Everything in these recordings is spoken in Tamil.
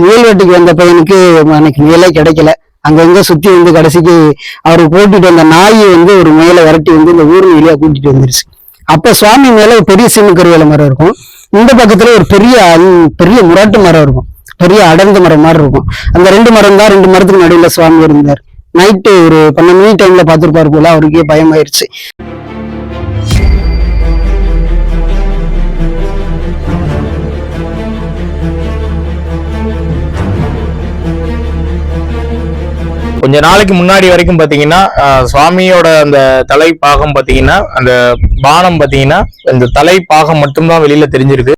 முயல் வந்த பையனுக்கு அன்னைக்கு முயலே கிடைக்கல. அங்கங்க சுத்தி வந்து கடைசிக்கு அவர் கூட்டிட்டு வந்த நாய் வந்து ஒரு முயலை விரட்டி வந்து இந்த ஊர் வெளியா கூட்டிட்டு வந்துருச்சு. அப்ப சுவாமி மேல ஒரு பெரிய சீம கருவேல மரம் இருக்கும். இந்த பக்கத்துல ஒரு பெரிய பெரிய முராட்டு மரம் இருக்கும். பெரிய அடர்ந்த மரம் மாதிரி இருக்கும். அந்த ரெண்டு மரம் தான் ரெண்டு மரத்துக்கு நடுவில் சுவாமி இருந்தார். நைட்டு ஒரு பன்னெண்டு மணி டைம்ல பார்த்துருப்பாரு போல அவருக்கே பயமாயிருச்சு. கொஞ்ச நாளைக்கு முன்னாடி வரைக்கும் பாத்தீங்கன்னா சுவாமியோட அந்த தலை பாகம் பாத்தீங்கன்னா அந்த பானம் பாத்தீங்கன்னா இந்த தலை பாகம் மட்டும்தான் வெளியில தெரிஞ்சிருக்கு.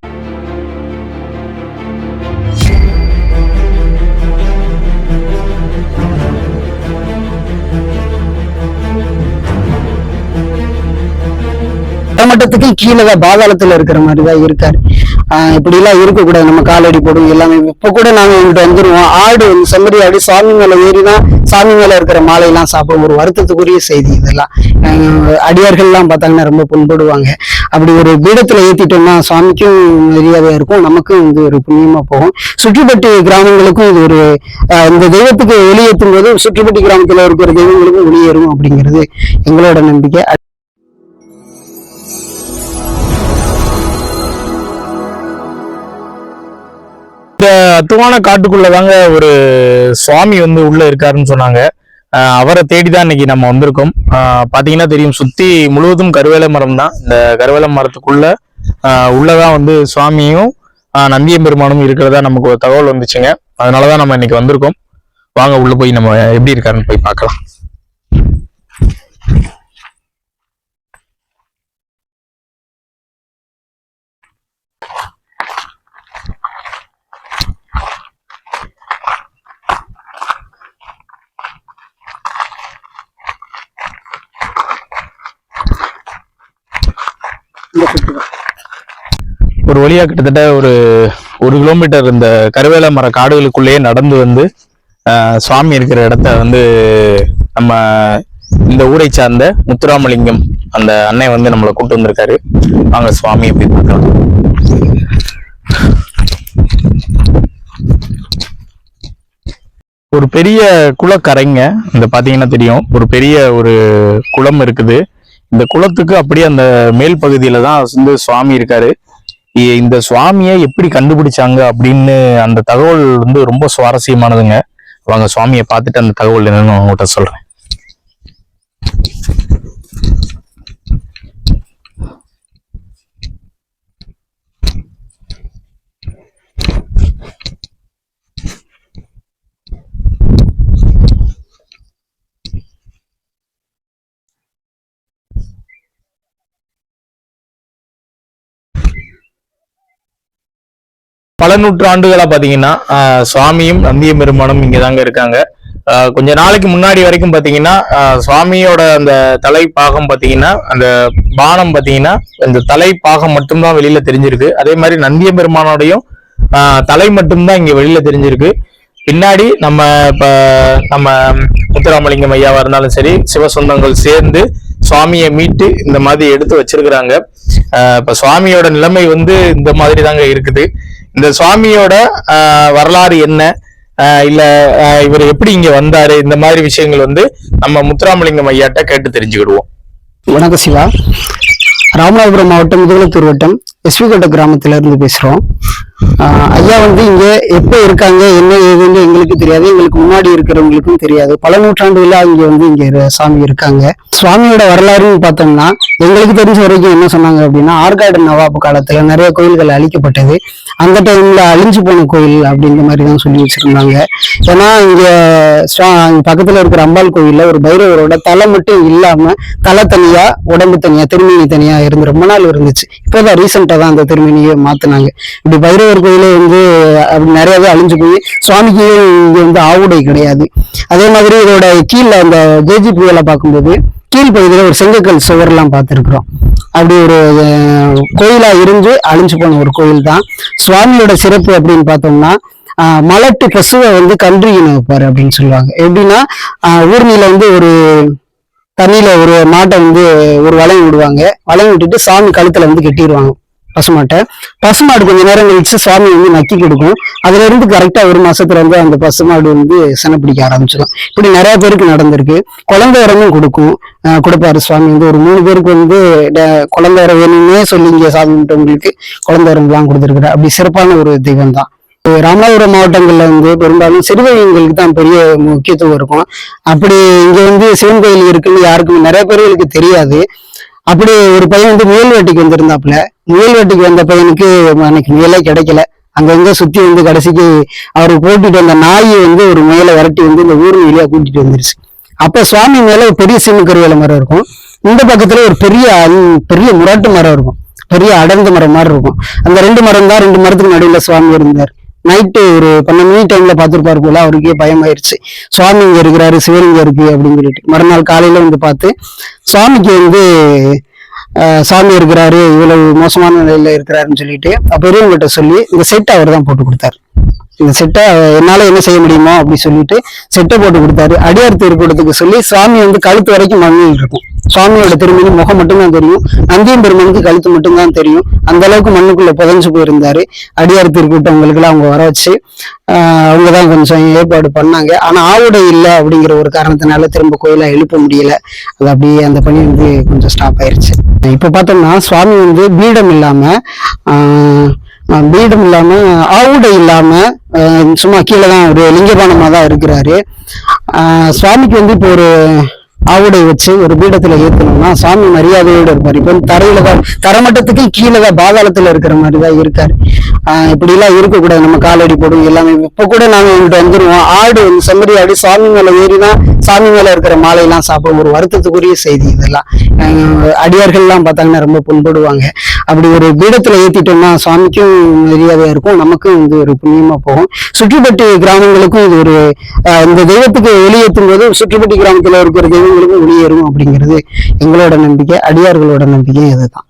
மட்டத்துக்கு கீழே தான் பாதாளத்துல இருக்கிற மாதிரி தான் இருக்காரு. இப்படிலாம் இப்படி எல்லாம் இருக்கக்கூடாது. நம்ம காலடி போடும் எல்லாமே. இப்ப கூட நாங்கள் இங்கிட்ட வந்துருவோம். ஆடு வந்து செம்மறி ஆடு சாமி மேலே ஏறிதான் சாமி மேலே இருக்கிற மாலை எல்லாம் சாப்பிடும் ஒரு வருத்தத்துக்குரிய செய்தி இதெல்லாம். அடியார்கள்லாம் பார்த்தாங்கன்னா ரொம்ப புண்படுவாங்க. அப்படி ஒரு பீடத்துல ஏத்திட்டோம்னா சுவாமிக்கும் மரியாதையா இருக்கும். நமக்கும் வந்து ஒரு புண்ணியமா போகும். சுற்றுப்பட்டி கிராமங்களுக்கும் இது ஒரு இந்த தெய்வத்துக்கு வெளியேற்றும் போது சுற்றுப்பட்டி கிராமத்தில் இருக்கிற தெய்வங்களுக்கும் வெளியேறும் அப்படிங்கிறது எங்களோட நம்பிக்கை. தத்துவான காட்டுக்குள்ள தாங்க ஒரு சுவாமி வந்து உள்ள இருக்காருன்னு சொன்னாங்க. அவரை தேடி தான் இன்னைக்கு நம்ம வந்திருக்கோம். ஆஹ், பாத்தீங்கன்னா தெரியும் சுத்தி முழுவதும் கருவேல மரம் தான். இந்த கருவேல மரத்துக்குள்ள ஆஹ், உள்ளதான் வந்து சுவாமியும் ஆஹ், நந்தியம் பெருமானும் இருக்கிறதா நமக்கு ஒரு தகவல் வந்துச்சுங்க. அதனாலதான் நம்ம இன்னைக்கு வந்திருக்கோம். வாங்க உள்ள போய் நம்ம எப்படி இருக்காருன்னு போய் பார்க்கலாம். ஒரு வழியா கிட்டத்தட்ட ஒரு ஒரு கிலோமீட்டர் இந்த கருவேல மர காடுகளுக்குள்ளேயே நடந்து வந்து ஆஹ், சுவாமி இருக்கிற இடத்த வந்து நம்ம இந்த ஊரை சார்ந்த முத்துராமலிங்கம் அந்த அன்னை வந்து நம்மளை கூட்டு வந்திருக்காரு. வாங்க சுவாமியை போய் பார்க்கலாம். ஒரு பெரிய குளக்கரைங்க இந்த பாத்தீங்கன்னா தெரியும். ஒரு பெரிய ஒரு குளம் இருக்குது. இந்த குளத்துக்கு அப்படியே அந்த மேல் பகுதியில தான் வந்து சுவாமி இருக்காரு. இந்த சுவாமியை எப்படி கண்டுபிடிச்சாங்க அப்படின்னு அந்த தகவல் வந்து ரொம்ப சுவாரஸ்யமானதுங்க. வாங்க சுவாமியை பார்த்துட்டு அந்த தகவல் என்னன்னு உங்கள்கிட்ட சொல்றேன். பல நூற்றாண்டுகளா பாத்தீங்கன்னா சுவாமியும் நந்திய பெருமானும் இங்கதாங்க இருக்காங்க. ஆஹ், கொஞ்ச நாளைக்கு முன்னாடி வரைக்கும் பாத்தீங்கன்னா ஆஹ், சுவாமியோட அந்த தலை பாகம் பாத்தீங்கன்னா அந்த பானம் பாத்தீங்கன்னா இந்த தலை பாகம் மட்டும்தான் வெளியில தெரிஞ்சிருக்கு. அதே மாதிரி நந்திய பெருமானோடையும் ஆஹ், தலை மட்டும்தான் இங்க வெளியில தெரிஞ்சிருக்கு. பின்னாடி நம்ம இப்ப நம்ம முத்துராமலிங்கம் ஐயாவா இருந்தாலும் சரி சிவசொந்தங்கள் சேர்ந்து சுவாமியை மீட்டு இந்த மாதிரி எடுத்து வச்சிருக்கிறாங்க. ஆஹ் இப்ப சுவாமியோட நிலைமை வந்து இந்த மாதிரி தாங்க இருக்குது. இந்த சுவாமியோட ஆஹ் வரலாறு என்ன? ஆஹ் இல்ல இவர் எப்படி இங்க வந்தாரு? இந்த மாதிரி விஷயங்கள் வந்து நம்ம முத்துராமலிங்கம் ஐயாட்ட கேட்டு தெரிஞ்சுக்கிடுவோம். வணக்கம் சிவா. ராமநாதபுரம் மாவட்டம் முதுகுளத்தூர் வட்டம் எஸ்வி கோட்டை கிராமத்துல இருந்து பேசுறோம். ஐயா வந்து இங்க எப்ப இருக்காங்க என்ன ஏதுன்னு எங்களுக்கு தெரியாது. எங்களுக்கு முன்னாடி இருக்கிறவங்களுக்கும் தெரியாது. பல நூற்றாண்டுகளா இங்க வந்து இங்க சாமி இருக்காங்க. சுவாமியோட வரலாறுன்னு பார்த்தோம்னா எங்களுக்கு தெரிஞ்ச வரைக்கும் என்ன சொன்னாங்க அப்படின்னா ஆற்காடு நவாப் காலத்துல நிறைய கோயில்கள் அழிக்கப்பட்டது. அந்த டைம்ல அழிஞ்சு போன கோயில் அப்படிங்கிற மாதிரி தான் சொல்லி வச்சிருந்தாங்க. ஏன்னா இங்க பக்கத்துல இருக்கிற அம்பாள் கோயில்ல ஒரு பைரவரோட தலை மட்டும் இல்லாம தலை தனியா உடம்பு தனியா திருமணி தனியா இருந்து ரொம்ப நாள் இருந்துச்சு. இப்பதான் ரீசெண்டா தான் அந்த திருமணியை மாத்தினாங்க. இப்படி பைரவர் கோயிலே வந்து அப்படி நிறையவே அழிஞ்சு போய் சுவாமிக்கு இங்க வந்து ஆவுடை கிடையாது. அதே மாதிரி இதோட கீழே அந்த ஜேஜி புயலை பார்க்கும்போது கீழ்ப்பகுதியில ஒரு செங்கக்கல் சுவர்லாம் பார்த்துருக்குறோம். அப்படி ஒரு கோயிலா இருந்து அழிஞ்சு போன ஒரு கோயில் தான். சுவாமியோட சிறப்பு அப்படின்னு பார்த்தோம்னா மலட்டு பசுவை வந்து கன்று இன வைப்பாரு அப்படின்னு சொல்லுவாங்க. எப்படின்னா ஊர்மியில வந்து ஒரு தண்ணியில ஒரு மாட்டை வந்து ஒரு வளையம் விடுவாங்க. வளையம் விட்டுட்டு சாமி கழுத்துல வந்து கெட்டிடுவாங்க பசுமாட்டை. பசுமாடு கொஞ்ச நேரம் கழிச்சு சுவாமி வந்து நக்கி கொடுக்கும். அதுல இருந்து கரெக்டா ஒரு மாசத்துல வந்து அந்த பசுமாடு வந்து செனை பிடிக்க ஆரம்பிச்சிடும். இப்படி நிறைய பேருக்கு நடந்திருக்கு. குழந்தை இறங்கும் கொடுக்கும். கொடுப்பாரு சுவாமி. வந்து ஒரு மூணு பேருக்கு வந்து ட- குழந்தை வர வேணும்னே சொல்லி இங்க சாமி கும்பிட்டவங்களுக்கு குழந்தை தான் கொடுத்துருக்குற அப்படி சிறப்பான ஒரு தெய்வம் தான். ராமநாதபுரம் மாவட்டங்கள்ல வந்து பெரும்பாலும் சிறுவைங்களுக்கு தான் பெரிய முக்கியத்துவம் இருக்கும். அப்படி இங்க வந்து சிவன் கோயில் இருக்குன்னு யாருக்கும் நிறைய பேர்களுக்கு தெரியாது. அப்படி ஒரு பையன் வந்து முயல் வேட்டைக்கு வந்திருந்தாப்புல. முயல் வேட்டைக்கு வந்த பையனுக்கு அன்னைக்கு முயலே கிடைக்கல. அங்கங்க சுத்தி வந்து கடைசிக்கு அவர் கூட்டிட்டு வந்த நாய் வந்து ஒரு முயலை விரட்டி வந்து இந்த ஊர் வழியா கூட்டிட்டு வந்துருச்சு. அப்ப சுவாமி மேல ஒரு பெரிய சீமக்கருவேல மரம் இருக்கும். இந்த பக்கத்துல ஒரு பெரிய பெரிய முரட்டு மரம் இருக்கும். பெரிய அடர்ந்த மரம் மாதிரி இருக்கும். அந்த ரெண்டு மரம் தான் ரெண்டு மரத்துக்கு நடுவில் சுவாமி இருந்தார். நைட்டு ஒரு பன்னெண்டு மணி டைம்ல பார்த்துருப்பாரு போல அவருக்கே பயமாயிருச்சு. சுவாமி இங்க இருக்கிறாரு சிவலிங்கம் இருக்கு அப்படின்னு சொல்லிட்டு. மறுநாள் காலையில வந்து பார்த்து சுவாமிக்கு வந்து சாமி இருக்கிறாரு இவ்வளவு மோசமான நிலையில இருக்கிறாருன்னு சொல்லிட்டு பெரியவங்ககிட்ட சொல்லி இந்த செட் அவர் தான் போட்டு கொடுத்தாரு. இந்த செட்டை என்னால என்ன செய்ய முடியுமோ அப்படி சொல்லிட்டு செட்டை போட்டு கொடுத்தாரு. அடியார் திருக்கூடத்துக்கு சொல்லி சாமி வந்து கழுத்து வரைக்கும் மண்ணில் இருக்கும். சுவாமியோட திருமணி முகம் மட்டும்தான் தெரியும். நந்தியம் பெருமனுக்கு கழுத்து மட்டும்தான் தெரியும். அந்த அளவுக்கு மண்ணுக்குள்ள புதஞ்சு போயிருந்தாரு. அடியார் திருக்கூட்டவங்களுக்குலாம் அவங்க வர வச்சு அவங்க தான் கொஞ்சம் ஏற்பாடு பண்ணாங்க. ஆனா ஆவுடை இல்லை அப்படிங்கிற ஒரு காரணத்தினால திரும்ப கோயிலை எழுப்ப முடியல. அது அப்படியே அந்த பணி வந்து கொஞ்சம் ஸ்டாப் ஆயிருச்சு. இப்ப பார்த்தோம்னா சுவாமி வந்து பீடம் இல்லாம ஆஹ் பீடம் இல்லாம ஆவுடை இல்லாம சும்மா கீழே தான் ஒரு லிங்கபானமாக தான் இருக்கிறாரு சுவாமிக்கு வந்து இப்போ ஒரு ஆவுடை வச்சு ஒரு பீடத்துல ஏத்தணும்னா சாமி மரியாதையோட இருப்பார். இப்போ தரையில தான் தரமட்டத்துக்கு கீழே தான் பாதாளத்துல இருக்கிற மாதிரி தான் இருக்காரு. ஆஹ் இப்படி எல்லாம் இருக்கக்கூடாது. நம்ம காலடி போடும் எல்லாமே. இப்ப கூட நாங்க இங்கிட்ட வந்துருவோம். ஆடு வந்து செம்மறி ஆடு சாமி மேலே ஏறிதான் சாமி மேல இருக்கிற மாலையெல்லாம் சாப்பிடும். ஒரு வருத்தத்துக்குரிய செய்தி இதெல்லாம். அடியார்கள்லாம் பார்த்தாங்கன்னா ரொம்ப புண்படுவாங்க. அப்படி ஒரு பீடத்துல ஏத்திட்டோம்னா சாமிக்கும் மரியாதையா இருக்கும். நமக்கும் இது ஒரு புண்ணியமா போகும். சுற்றுப்பட்டி கிராமங்களுக்கும் இது ஒரு இந்த தெய்வத்துக்கு வெளியேற்றும் போது சுற்றுப்பட்டி கிராமத்துல இருக்கிற தெய்வங்களுக்கும் வெளியேறும் அப்படிங்கிறது எங்களோட நம்பிக்கை அடியார்களோட நம்பிக்கை இதுதான்.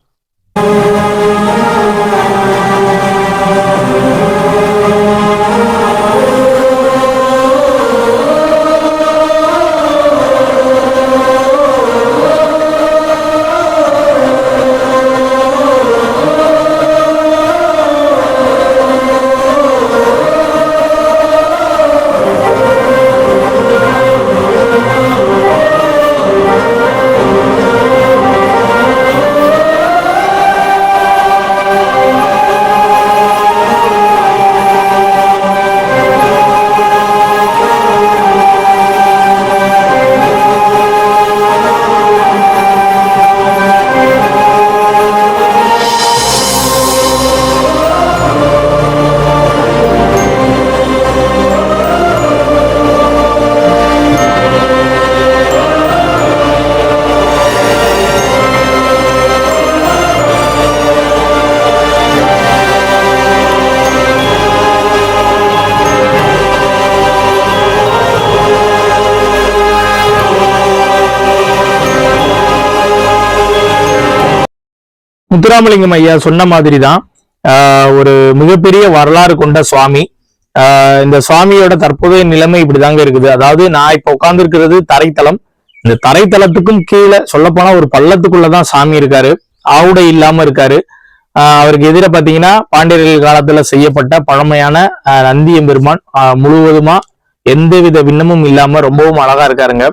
முத்துராமலிங்கம் ஐயா சொன்ன மாதிரி தான் ஒரு மிகப்பெரிய வரலாறு கொண்ட சுவாமி. இந்த சுவாமியோட தற்போதைய நிலைமை இப்படிதாங்க இருக்குது. அதாவது நான் இப்ப உட்கார்ந்துருக்கிறது தரைத்தளம். இந்த தரைத்தளத்துக்கும் கீழே சொல்லப்போனா ஒரு பள்ளத்துக்குள்ளதான் சாமி இருக்காரு. ஆவுடை இல்லாம இருக்காரு. அவருக்கு எதிர பாத்தீங்கன்னா பாண்டியர்கள் காலத்துல செய்யப்பட்ட பழமையான ஆஹ் பெருமான் முழுவதுமா எந்தவித விண்ணமும் இல்லாம ரொம்பவும் அழகா இருக்காருங்க.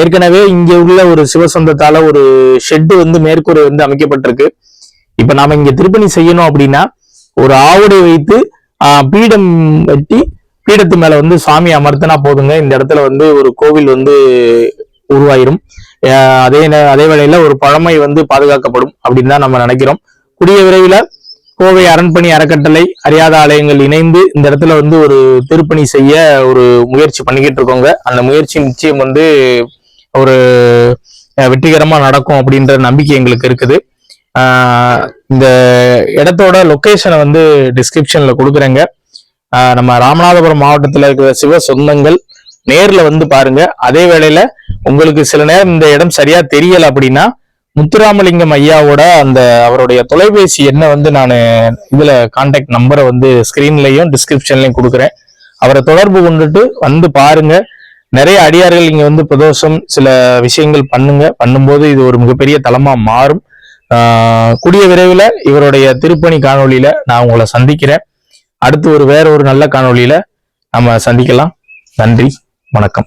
ஏற்கனவே இங்க உள்ள ஒரு சிவசந்தத்தால ஒரு ஷெட்டு வந்து மேற்கூரை வந்து அமைக்கப்பட்டிருக்கு. இப்ப நாம இங்க திருப்பணி செய்யணும் அப்படின்னா ஒரு ஆவுடை வைத்து ஆஹ் பீடம் வெட்டி பீடத்து மேல வந்து சாமி அமர்த்தினா போதுங்க. இந்த இடத்துல வந்து ஒரு கோவில் வந்து உருவாயிரும். அதே அதே வேளையில ஒரு பழமை வந்து பாதுகாக்கப்படும் அப்படின்னு தான் நம்ம நினைக்கிறோம். கூடிய விரைவில் கோவை அரண்பணி அறக்கட்டளை அறியாத ஆலயங்கள் இணைந்து இந்த இடத்துல வந்து ஒரு திருப்பணி செய்ய ஒரு முயற்சி பண்ணிக்கிட்டு இருக்கோங்க. அந்த முயற்சி நிச்சயம் வந்து ஒரு வெற்றிகரமாக நடக்கும் அப்படின்ற நம்பிக்கை எங்களுக்கு இருக்குது. இந்த இடத்தோட லொக்கேஷனை வந்து டிஸ்கிரிப்ஷனில் கொடுக்குறேங்க. நம்ம ராமநாதபுரம் மாவட்டத்தில் இருக்கிற சிவ சொந்தங்கள் நேரில் வந்து பாருங்க. அதே வேளையில் உங்களுக்கு சில நேரம் இந்த இடம் சரியா தெரியல அப்படின்னா முத்துராமலிங்கம் ஐயாவோட அந்த அவருடைய தொலைபேசி என்ன வந்து நான் இதுல கான்டாக்ட் நம்பரை வந்து ஸ்கிரீன்லையும் டிஸ்கிரிப்ஷன்லையும் கொடுக்குறேன். அவரை தொடர்பு கொண்டுட்டு வந்து பாருங்க. நிறைய அடியார்கள் இங்க வந்து பிரதோஷம் சில விஷயங்கள் பண்ணுங்க. பண்ணும்போது இது ஒரு மிகப்பெரிய தளமா மாறும். ஆஹ் கூடிய விரைவில் இவருடைய திருப்பணி காணொலியில நான் உங்களை சந்திக்கிறேன். அடுத்து ஒரு வேற ஒரு நல்ல காணொலியில நம்ம சந்திக்கலாம். நன்றி. வணக்கம்.